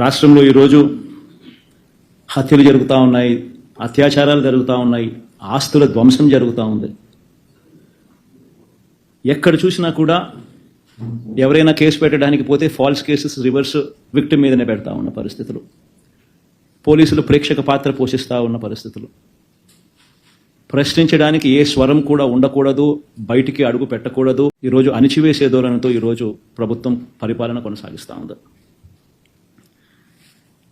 రాష్ట్రంలో ఈరోజు హత్యలు జరుగుతూ ఉన్నాయి అత్యాచారాలు జరుగుతూ ఉన్నాయి ఆస్తుల ధ్వంసం జరుగుతూ ఉంది. ఎక్కడ చూసినా కూడా ఎవరైనా కేసు పెట్టడానికి పోతే ఫాల్స్ కేసెస్ రివర్స్ విక్టిమ్ మీదనే పెడతా ఉన్న పరిస్థితులు. పోలీసులు ప్రేక్షక పాత్ర పోషిస్తూ ఉన్న పరిస్థితులు. ప్రశ్నించడానికి ఏ స్వరం కూడా ఉండకూడదు బయటికి అడుగు పెట్టకూడదు. ఈరోజు అణిచివేసే ధోరణితో ఈరోజు ప్రభుత్వం పరిపాలన కొనసాగిస్తూ ఉంది.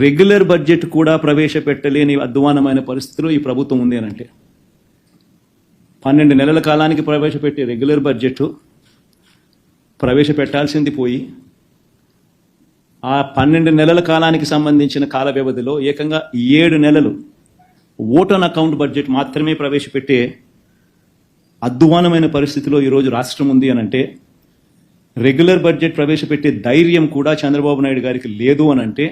రెగ్యులర్ బడ్జెట్ కూడా ప్రవేశపెట్టలేని అధ్వానమైన పరిస్థితిలో ఈ ప్రభుత్వం ఉంది అని అంటే. పన్నెండు నెలల కాలానికి ప్రవేశపెట్టే రెగ్యులర్ బడ్జెట్ ప్రవేశపెట్టాల్సింది పోయి ఆ పన్నెండు నెలల కాలానికి సంబంధించిన కాల వ్యవధిలో ఏకంగా ఏడు నెలలు ఓటన్ అకౌంట్ బడ్జెట్ మాత్రమే ప్రవేశపెట్టే అధ్వానమైన పరిస్థితిలో ఈరోజు రాష్ట్రం ఉంది అని అంటే రెగ్యులర్ బడ్జెట్ ప్రవేశపెట్టే ధైర్యం కూడా చంద్రబాబు నాయుడు గారికి లేదు అని అంటే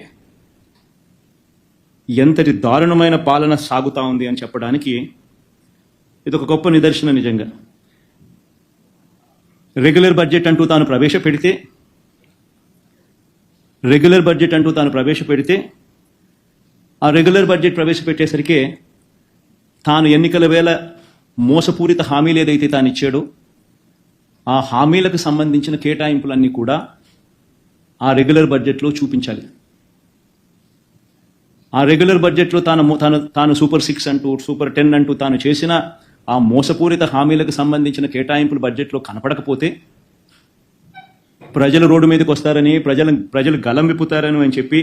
ఎంతటి దారుణమైన పాలన సాగుతా ఉంది అని చెప్పడానికి ఇది ఒక గొప్ప నిదర్శనం నిజంగా. రెగ్యులర్ బడ్జెట్ అంటూ తాను ప్రవేశపెడితే రెగ్యులర్ బడ్జెట్ అంటూ తాను ప్రవేశపెడితే ఆ రెగ్యులర్ బడ్జెట్ ప్రవేశపెట్టేసరికి తాను ఎన్నికల వేళ మోసపూరిత హామీలు ఏదైతే తాను ఇచ్చాడో ఆ హామీలకు సంబంధించిన కేటాయింపులన్నీ కూడా ఆ రెగ్యులర్ బడ్జెట్లో చూపించాలి. ఆ రెగ్యులర్ బడ్జెట్లో తాను తాను తాను సూపర్ సిక్స్ అంటూ సూపర్ టెన్ అంటూ తాను చేసిన ఆ మోసపూరిత హామీలకు సంబంధించిన కేటాయింపులు బడ్జెట్లో కనపడకపోతే ప్రజలు రోడ్డు మీదకి వస్తారని ప్రజలు ప్రజలు గలం విప్పుతారని అని చెప్పి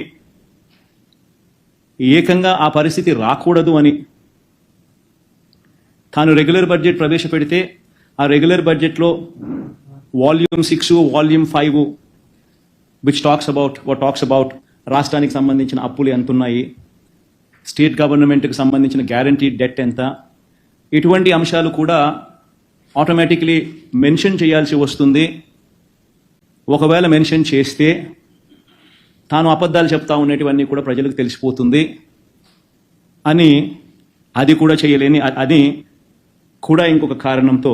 ఏకంగా ఆ పరిస్థితి రాకూడదు అని తాను రెగ్యులర్ బడ్జెట్ ప్రవేశపెడితే ఆ రెగ్యులర్ బడ్జెట్లో volume six volume five which talks about what talks about రాష్ట్రానికి సంబంధించిన అప్పులు ఎంత ఉన్నాయి స్టేట్ గవర్నమెంట్కి సంబంధించిన గ్యారంటీ డెట్ ఎంత? ఇటువంటి అంశాలు కూడా ఆటోమేటిక్లీ మెన్షన్ చేయాల్సి వస్తుంది. ఒకవేళ మెన్షన్ చేస్తే తాను అబద్ధాలు చెప్తా ఉండేటివన్నీ కూడా ప్రజలకు తెలిసిపోతుంది అని అది కూడా చేయలేని అది కూడా ఇంకొక కారణంతో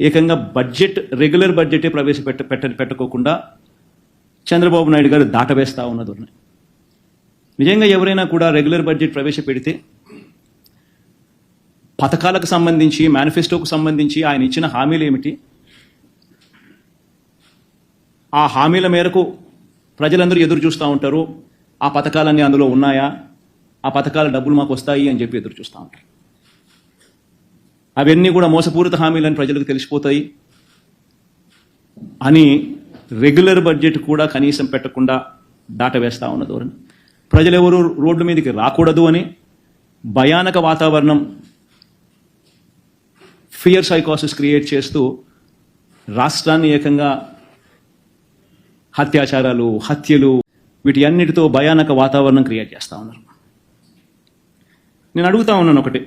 ఏకంగా బడ్జెట్ రెగ్యులర్ బడ్జెటే ప్రవేశపెట్ట పెట్ట పెట్టుకోకుండా చంద్రబాబు నాయుడు గారు దాటవేస్తా ఉన్న ధోరణి. నిజంగా ఎవరైనా కూడా రెగ్యులర్ బడ్జెట్ ప్రవేశపెడితే పథకాలకు సంబంధించి మేనిఫెస్టోకు సంబంధించి ఆయన ఇచ్చిన హామీలు ఏమిటి? ఆ హామీల మేరకు ప్రజలందరూ ఎదురు చూస్తూ ఉంటారు. ఆ పథకాలన్నీ అందులో ఉన్నాయా? ఆ పథకాల డబ్బులు మాకు వస్తాయి అని చెప్పి ఎదురు చూస్తూ ఉంటారు. అవన్నీ కూడా మోసపూరిత హామీలని ప్రజలకు తెలిసిపోతాయి అని రెగ్యులర్ బడ్జెట్ కూడా కనీసం పెట్టకుండా దాటవేస్తా ఉన్న ధోరణి. ప్రజలెవరూ రోడ్డు మీదకి రాకూడదు అని భయానక వాతావరణం ఫియర్ సైకాసిస్ క్రియేట్ చేస్తూ రాష్ట్రాన్ని ఏకంగా హత్యాచారాలు హత్యలు వీటి అన్నిటితో భయానక వాతావరణం క్రియేట్ చేస్తూ ఉన్నారు. నేను అడుగుతా ఉన్నాను ఒకటి.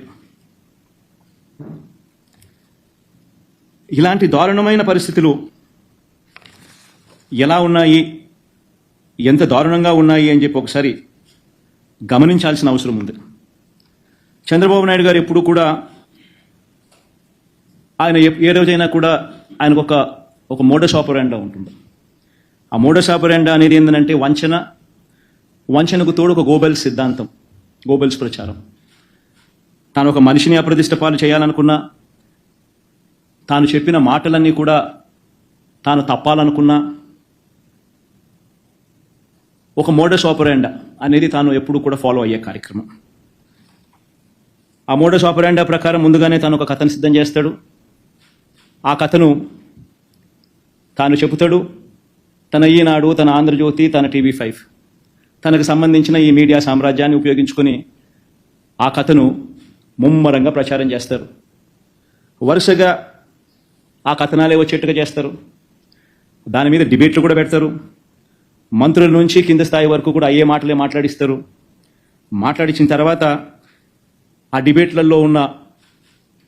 ఇలాంటి దారుణమైన పరిస్థితులు ఎలా ఉన్నాయి? ఎంత దారుణంగా ఉన్నాయి అని చెప్పి ఒకసారి గమనించాల్సిన అవసరం ఉంది. చంద్రబాబు నాయుడు గారు ఎప్పుడు కూడా ఆయన ఏ రోజైనా కూడా ఆయనకు ఒక ఒక మోడస్ ఆపరెండా ఉంటుంది ఆ మోడస్ ఆపరెండా అనేది ఏంటంటే వంచన వంచనకు తోడు ఒక గోబెల్స్ సిద్ధాంతం గోబెల్స్ ప్రచారం. తాను ఒక మనిషిని అప్రతిష్ట పాలు చేయాలనుకున్నా తాను చెప్పిన మాటలన్నీ కూడా తాను తప్పాలనుకున్నా ఒక మోడస్ ఆపరెండా అనేది తాను ఎప్పుడు కూడా ఫాలో అయ్యే కార్యక్రమం. ఆ మోడస్ ఆపరెండా ప్రకారం ముందుగానే తాను ఒక కథను సిద్ధం చేస్తాడు. ఆ కథను తాను చెబుతాడు. తన ఈనాడు తన ఆంధ్రజ్యోతి తన టీవీ ఫైవ్. తనకు సంబంధించిన ఈ మీడియా సామ్రాజ్యాన్ని ఉపయోగించుకొని ఆ కథను ముమ్మరంగా ప్రచారం చేస్తారు. వరుసగా ఆ కథనాలే వచ్చేట్టుగా చేస్తారు. దాని మీద డిబేట్లు కూడా పెడతారు. మంత్రుల నుంచి కింద స్థాయి వరకు కూడా అయ్యే మాటలే మాట్లాడిస్తారు. మాట్లాడించిన తర్వాత ఆ డిబేట్లలో ఉన్న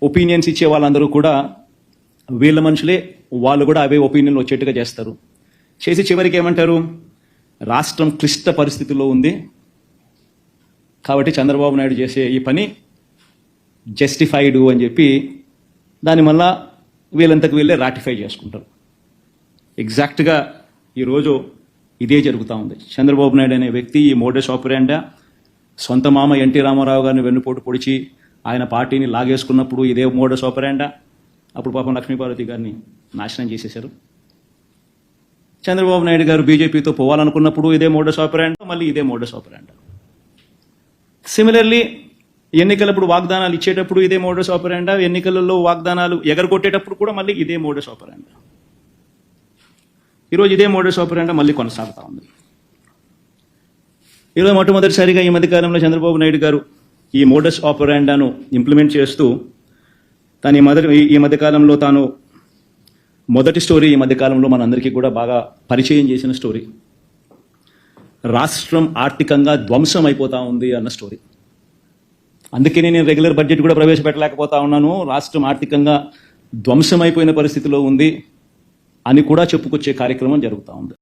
ఒపీనియన్స్ ఇచ్చే వాళ్ళందరూ కూడా వీళ్ళ మనుషులే వాళ్ళు కూడా అవే ఒపీనియన్లు వచ్చేట్టుగా చేస్తారు. చేసి చివరికి ఏమంటారు? రాష్ట్రం క్లిష్ట పరిస్థితుల్లో ఉంది. కాబట్టి చంద్రబాబు నాయుడు చేసే ఈ పని జస్టిఫైడ్ అని చెప్పి దాని మళ్ళా వీళ్ళంతకు వీళ్ళే రాటిఫై చేసుకుంటారు. ఎగ్జాక్ట్గా ఈరోజు ఇదే జరుగుతూ ఉంది. చంద్రబాబు నాయుడు అనే వ్యక్తి ఈ మోడస్ ఆపరేండా సొంత మామ ఎన్టీ రామారావు గారిని వెన్నుపోటు పొడిచి ఆయన పార్టీని లాగేసుకున్నప్పుడు ఇదే మోడస్ ఆపరేండా? అప్పుడు పాపం లక్ష్మీపార్వతి గారిని నాశనం చేసేశారు. చంద్రబాబు నాయుడు గారు బీజేపీతో పోవాలనుకున్నప్పుడు ఇదే మోడస్ ఆపరేండా మళ్ళీ ఇదే మోడస్ ఆపరేండా? సిమిలర్లీ ఎన్నికలప్పుడు వాగ్దానాలు ఇచ్చేటప్పుడు ఇదే మోడస్ ఆపరేండా ఎన్నికలలో వాగ్దానాలు ఎగరగొట్టేటప్పుడు కూడా మళ్ళీ ఇదే మోడస్ ఆపరేండా? ఈరోజు ఇదే మోడస్ ఆపరేండా మళ్ళీ కొనసాగుతా ఉంది. ఈరోజు మొట్టమొదటిసారిగా ఈ మధ్యకాలంలో చంద్రబాబు నాయుడు గారు ఈ మోడస్ ఆపరేండాను ఇంప్లిమెంట్ చేస్తూ తను ఈ మొదటి ఈ- ఈ మధ్యకాలంలో తాను మొదటి స్టోరీ ఈ మధ్యకాలంలో మనందరికీ కూడా బాగా పరిచయం చేసిన స్టోరీ. రాష్ట్రం ఆర్థికంగా ధ్వంసం అయిపోతా ఉంది అన్న స్టోరీ. అందుకే నేను రెగ్యులర్ బడ్జెట్ కూడా ప్రవేశపెట్టలేకపోతా ఉన్నాను. రాష్ట్రం ఆర్థికంగా ధ్వంసం అయిపోయిన పరిస్థితిలో ఉంది. అని కూడా చెప్పుకొచ్చే కార్యక్రమం జరుగుతూ ఉంది.